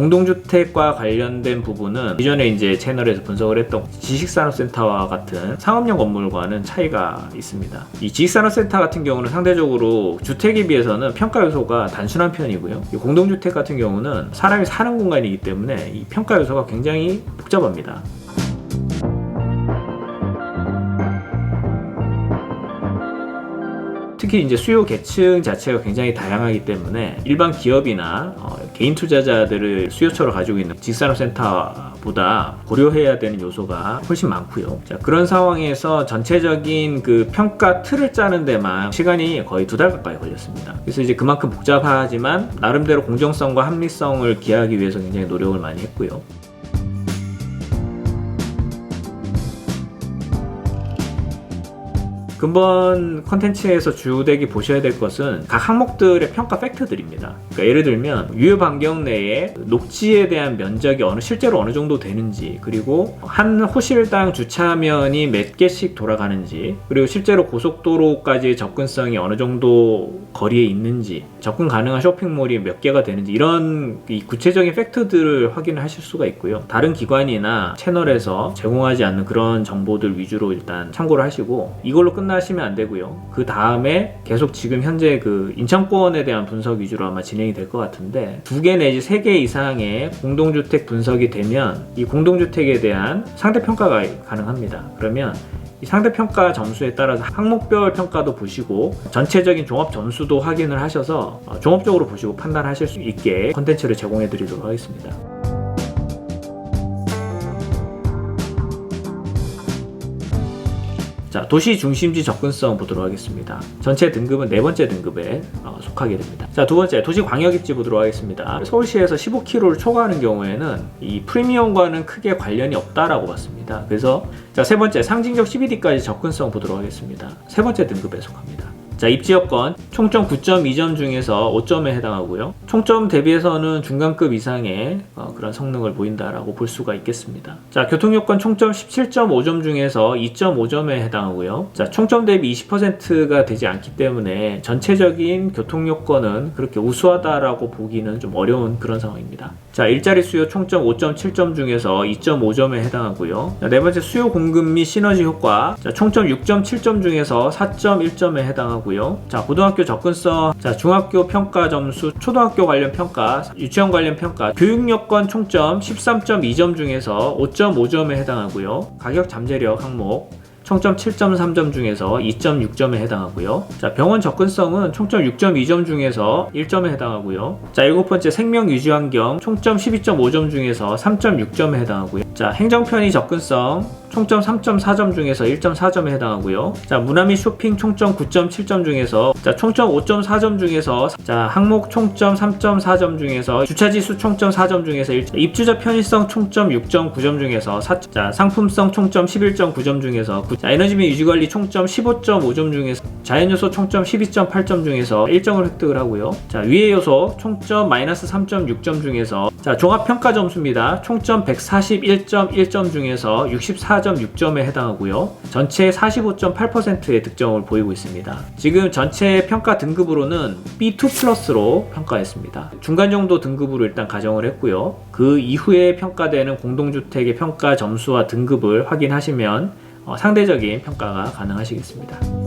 공동주택과 관련된 부분은 이전에 이제 채널에서 분석을 했던 지식산업센터와 같은 상업용 건물과는 차이가 있습니다. 이 지식산업센터 같은 경우는 상대적으로 주택에 비해서는 평가 요소가 단순한 편이고요. 이 공동주택 같은 경우는 사람이 사는 공간이기 때문에 이 평가 요소가 굉장히 복잡합니다. 특히 이제 수요 계층 자체가 굉장히 다양하기 때문에 일반 기업이나 어, 개인 투자자들을 수요처로 가지고 있는 직산업센터보다 고려해야 되는 요소가 훨씬 많고요. 자, 그런 상황에서 전체적인 그 평가 틀을 짜는 데만 시간이 거의 두 달 가까이 걸렸습니다. 그래서 이제 그만큼 복잡하지만 나름대로 공정성과 합리성을 기하기 위해서 굉장히 노력을 많이 했고요. 근본 컨텐츠에서 주되기 보셔야 될 것은 각 항목들의 평가 팩트들입니다. 그러니까 예를 들면 유효 반경 내에 녹지에 대한 면적이 어느 실제로 어느 정도 되는지 그리고 한 호실당 주차면이 몇 개씩 돌아가는지 그리고 실제로 고속도로까지 접근성이 어느 정도 거리에 있는지 접근 가능한 쇼핑몰이 몇 개가 되는지 이런 이 구체적인 팩트들을 확인을 하실 수가 있고요. 다른 기관이나 채널에서 제공하지 않는 그런 정보들 위주로 일단 참고를 하시고 이걸로 끝나 시면 안 되고요. 그 다음에 계속 지금 현재 그 인천권에 대한 분석 위주로 아마 진행이 될 것 같은데 두 개 내지 세 개 이상의 공동주택 분석이 되면 이 공동주택에 대한 상대 평가가 가능합니다. 그러면 이 상대평가 점수에 따라서 항목별 평가도 보시고 전체적인 종합 점수도 확인을 하셔서 어, 종합적으로 보시고 판단하실 수 있게 컨텐츠를 제공해 드리도록 하겠습니다. 자, 도시 중심지 접근성 보도록 하겠습니다. 전체 등급은 네 번째 등급에 어, 속하게 됩니다. 자, 두 번째 도시 광역 입지 보도록 하겠습니다. 서울시에서 15km를 초과하는 경우에는 이 프리미엄과는 크게 관련이 없다라고 봤습니다. 그래서 자, 세 번째 상징적 CBD까지 접근성 보도록 하겠습니다. 세 번째 등급에 속합니다. 자, 입지 여건 총점 9.2점 중에서 5점에 해당하고요. 총점 대비해서는 중간급 이상의 어, 그런 성능을 보인다라고 볼 수가 있겠습니다. 자, 교통 여건 총점 17.5점 중에서 2.5점에 해당하고요. 자, 총점 대비 20%가 되지 않기 때문에 전체적인 교통 여건은 그렇게 우수하다라고 보기는 좀 어려운 그런 상황입니다. 자, 일자리 수요 총점 5.7점 중에서 2.5점에 해당하고요. 자, 네 번째 수요 공급 및 시너지 효과. 자, 총점 6.7점 중에서 4.1점에 해당하고요. 자, 고등학교 접근성, 자, 중학교 평가 점수, 초등학교 관련 평가, 유치원 관련 평가, 교육 여건 총점 13.2점 중에서 5.5점에 해당하고요. 가격 잠재력 항목 총점 7.3점 중에서 2.6점에 해당하고요. 자, 병원 접근성은 총점 6.2점 중에서 1점에 해당하고요. 자, 일곱 번째 생명 유지 환경 총점 12.5점 중에서 3.6점에 해당하고요. 자, 행정 편의 접근성 총점 3.4점 중에서 1.4점에 해당하고요. 자, 문화 및 쇼핑 총점 9.7점 중에서 자, 총점 5.4점 중에서 자, 항목 총점 3.4점 중에서 주차 지수 총점 4점 중에서 1, 입주자 편의성 총점 6.9점 중에서 4, 자, 상품성 총점 11.9점 중에서 9, 자, 에너지 및 유지 관리 총점 15.5점 중에서 자연 요소 총점 12.8점 중에서 1점을 획득을 하고요. 자, 위의 요소 총점 마이너스 3.6점 중에서 자, 종합 평가 점수입니다. 총점 141.1점 중에서 64.6점에 해당하고요. 전체 45.8%의 득점을 보이고 있습니다. 지금 전체 평가 등급으로는 B2 플러스로 평가했습니다. 중간 정도 등급으로 일단 가정을 했고요. 그 이후에 평가되는 공동주택의 평가 점수와 등급을 확인하시면 어, 상대적인 평가가 가능하시겠습니다.